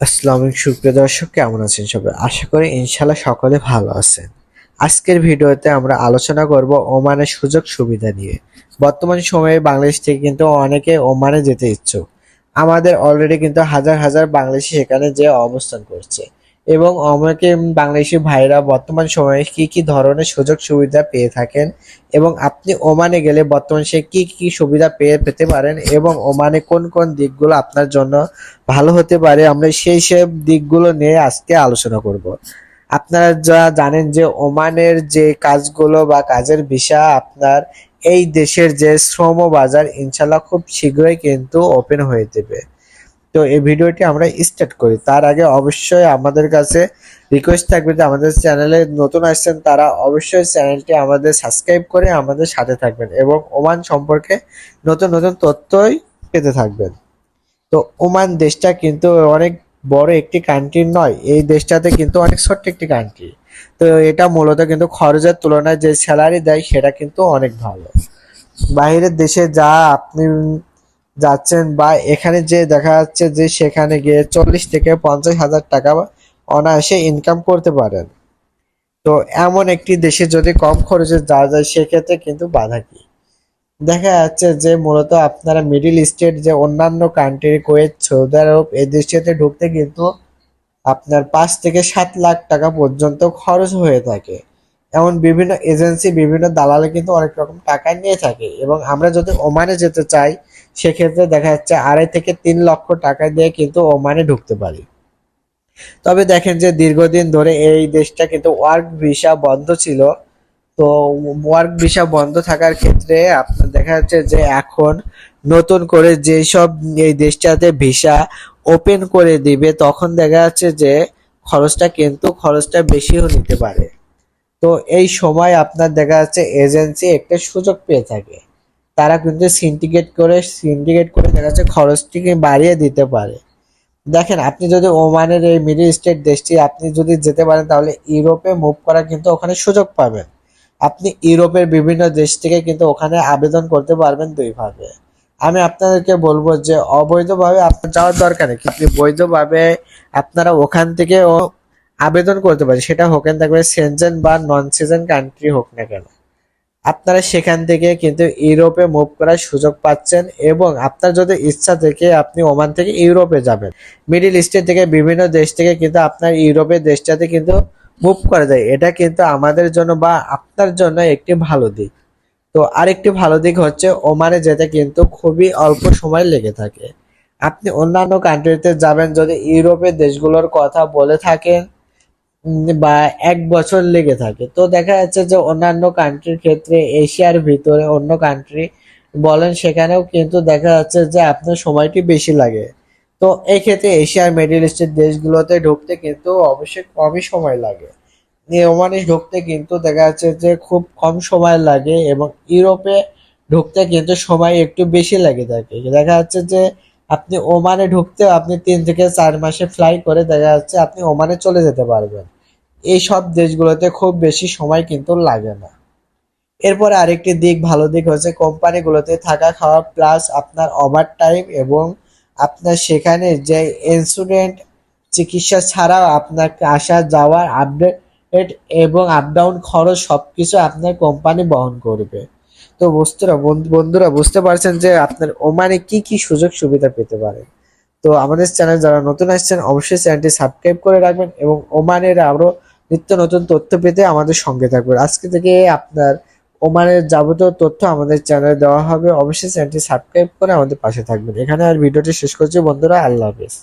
আসসালামু সুপ্রিয় দর্শক, কেমন আছেন সবাই? আশা করি ইনশাল্লাহ সকলে ভালো আছেন। আজকের ভিডিওতে আমরা আলোচনা করব ওমানের সুযোগ সুবিধা নিয়ে। বর্তমান সময়ে বাংলাদেশ থেকে কিন্তু অনেকে ওমানে যেতে ইচ্ছুক। আমাদের অলরেডি কিন্তু হাজার হাজার বাংলাদেশি সেখানে যে অবস্থান করছে। এবং অনেকে বাংলাদেশি ভাইরা বর্তমান সময়ে কি কি ধরনের সুযোগ সুবিধা পেয়ে থাকেন এবং আপনি ওমানে গেলে বর্তমান সে কি কি সুবিধা পেয়ে পেতে পারেন এবং ওমানে কোন কোন দিকগুলো আপনার জন্য ভালো হতে পারে, আমরা সেই সব দিকগুলো নিয়ে আজকে আলোচনা করব। আপনারা যা জানেন যে ওমানের যে কাজগুলো বা কাজের বিষয় আপনার এই দেশের যে শ্রম বাজার ইনশাল্লাহ খুব শীঘ্রই কিন্তু ওপেন হয়ে যাবে। তো এই ভিডিওটি আমরা স্টার্ট করি। তার আগে অবশ্যই আমাদের কাছে রিকোয়েস্ট থাকবে যে আমাদের চ্যানেলে নতুন আসছেন, তারা অবশ্যই চ্যানেলটি আমাদের সাবস্ক্রাইব করে আমাদের সাথে থাকবেন এবং ওমান সম্পর্কে নতুন নতুন তথ্যই পেতে থাকবেন। তো ওমান দেশটা কিন্তু অনেক বড় একটি কান্ট্রি নয়, এই দেশটাতে কিন্তু অনেক ছোট্ট একটি কান্ট্রি তো এটা মূলত কিন্তু খরচের তুলনায় যে স্যালারি দেয়, সেটা কিন্তু অনেক ভালো। বাইরের দেশে যা আপনি যাচ্ছেন বা এখানে যে দেখা যাচ্ছে যে সেখানে গিয়ে চল্লিশ থেকে পঞ্চাশ হাজার টাকা অনায়াসে ইনকাম করতে পারেন। তো এমন একটি দেশে যদি কম খরচে যাওয়া যায়, সেক্ষেত্রে কিন্তু বাধা কি? দেখা যাচ্ছে যে মূলত আপনারা মিডিল ইস্টের যে অন্যান্য কান্ট্রি কুয়েত সৌদি আরব এই দেশটিতে ঢুকতে কিন্তু আপনার পাঁচ থেকে সাত লাখ টাকা পর্যন্ত খরচ হয়ে থাকে। এমন বিভিন্ন এজেন্সি, বিভিন্ন দালালে কিন্তু অনেক রকম টাকা নিয়ে থাকে। এবং আমরা যদি ওমানে যেতে চাই, সেক্ষেত্রে দেখা যাচ্ছে আড়াই থেকে তিন লক্ষ টাকা দিয়ে কিন্তু ওমানে ঢুকতে পারি। তবে দেখেন যে দীর্ঘদিন ধরে এই দেশটা কিন্তু ওয়ার্ক ভিসা বন্ধ ছিল। তো ওয়ার্ক ভিসা বন্ধ থাকার ক্ষেত্রে আপনার দেখা যাচ্ছে যে এখন নতুন করে যেসব এই দেশটাতে ভিসা ওপেন করে দিবে, তখন দেখা যাচ্ছে যে খরচটা কিন্তু খরচটা বেশিও নিতে পারে। তো এই সময় আপনার দেখা যাচ্ছে এজেন্সি একটা সুযোগ পেয়ে থাকে। তারা কিন্তু সিন্ডিকেট করে সিন্ডিকেট করে দেখা যাচ্ছে খরচটিকে বাড়িয়ে দিতে পারে। দেখেন, আপনি যদি ওমানের এই মিডল স্টেট দেশটি আপনি যদি যেতে পারেন, তাহলে ইউরোপে মুভ করা কিন্তু ওখানে সুযোগ পাবেন। আপনি ইউরোপের বিভিন্ন দেশ থেকে কিন্তু ওখানে আবেদন করতে পারবেন দুইভাবে। আমি আপনাদেরকে বলব যে, অবৈধভাবে আপনার যাওয়ার দরকার নেই, কিন্তু বৈধভাবে আপনারা ওখান থেকে আবেদন করতে পারেন সেটা হোকেন থাকবে সেনজেন বা নন সেজেন কান্ট্রি হোক না কেন। আপনারা সেখান থেকে কিন্তু ইউরোপে মুভ করার সুযোগ পাচ্ছেন এবং আপনার যদি ইচ্ছা থেকে আপনি ওমান থেকে ইউরোপে যাবেন। মিডিল ইস্টের থেকে বিভিন্ন দেশ থেকে কিন্তু আপনার ইউরোপের দেশটাতে কিন্তু মুভ করা যায়। এটা কিন্তু আমাদের জন্য বা আপনার জন্য একটি ভালো দিক। তো আরেকটি ভালো দিক হচ্ছে ওমানে যেতে কিন্তু খুবই অল্প সময় লেগে থাকে। আপনি অন্যান্য কান্ট্রিতে যাবেন, যদি ইউরোপের দেশগুলোর কথা বলে থাকেন বা এক বছর লেগে থাকে। তো দেখা যাচ্ছে যে অন্যান্য কান্ট্রির ক্ষেত্রে, এশিয়ার ভিতরে অন্য কান্ট্রি বলেন, সেখানেও কিন্তু দেখা যাচ্ছে যে আপনার সময়টি বেশি লাগে। তো এই ক্ষেত্রে এশিয়ার মিডল ইস্টের দেশগুলোতে ঢুকতে কিন্তু অবশ্যই কমই সময় লাগে। ওমানে ঢুকতে কিন্তু দেখা যাচ্ছে যে খুব কম সময় লাগে এবং ইউরোপে ঢুকতে কিন্তু সময় একটু বেশি লাগে থাকে। দেখা যাচ্ছে যে আপনি ওমানে ঢুকতে আপনি তিন থেকে চার মাসে ফ্লাই করে দেখা যাচ্ছে আপনি ওমানে চলে যেতে পারবেন। এই সব দেশগুলোতে খুব বেশি সময় কিন্তু লাগে না। এরপরে আরেকটি দিক, ভালো দিক হচ্ছে কোম্পানিগুলোতে থাকা খাওয়া প্লাস আপনার ওভার টাইম এবং আপনার সেখানে যে ইন্স্যুরেন্ট চিকিৎসা ছাড়াও আপনার আসা যাওয়ার আপডেট এবং আপ ডাউন খরচ সবকিছু আপনার কোম্পানি বহন করবে। তো বস্তুরা বন্ধুরা বুঝতে পারছেন যে আপনার ওমানে কি কি সুযোগ সুবিধা পেতে পারেন তো আমাদের চ্যানেল যারা নতুন আসছেন, অবশ্যই চ্যানেলটি সাবস্ক্রাইব করে রাখবেন এবং ওমানের আরও নিত্য নতুন তথ্য পেতে আমাদের সঙ্গে থাকবেন। আজকে থেকে আপনার ওমানের যাবতীয় তথ্য আমাদের চ্যানেলে দেওয়া হবে। অবশ্যই চ্যানেলটি সাবস্ক্রাইব করে আমাদের পাশে থাকবেন। এখানে আর ভিডিওটি শেষ করছি। বন্ধুরা, আল্লাহ হাফেজ।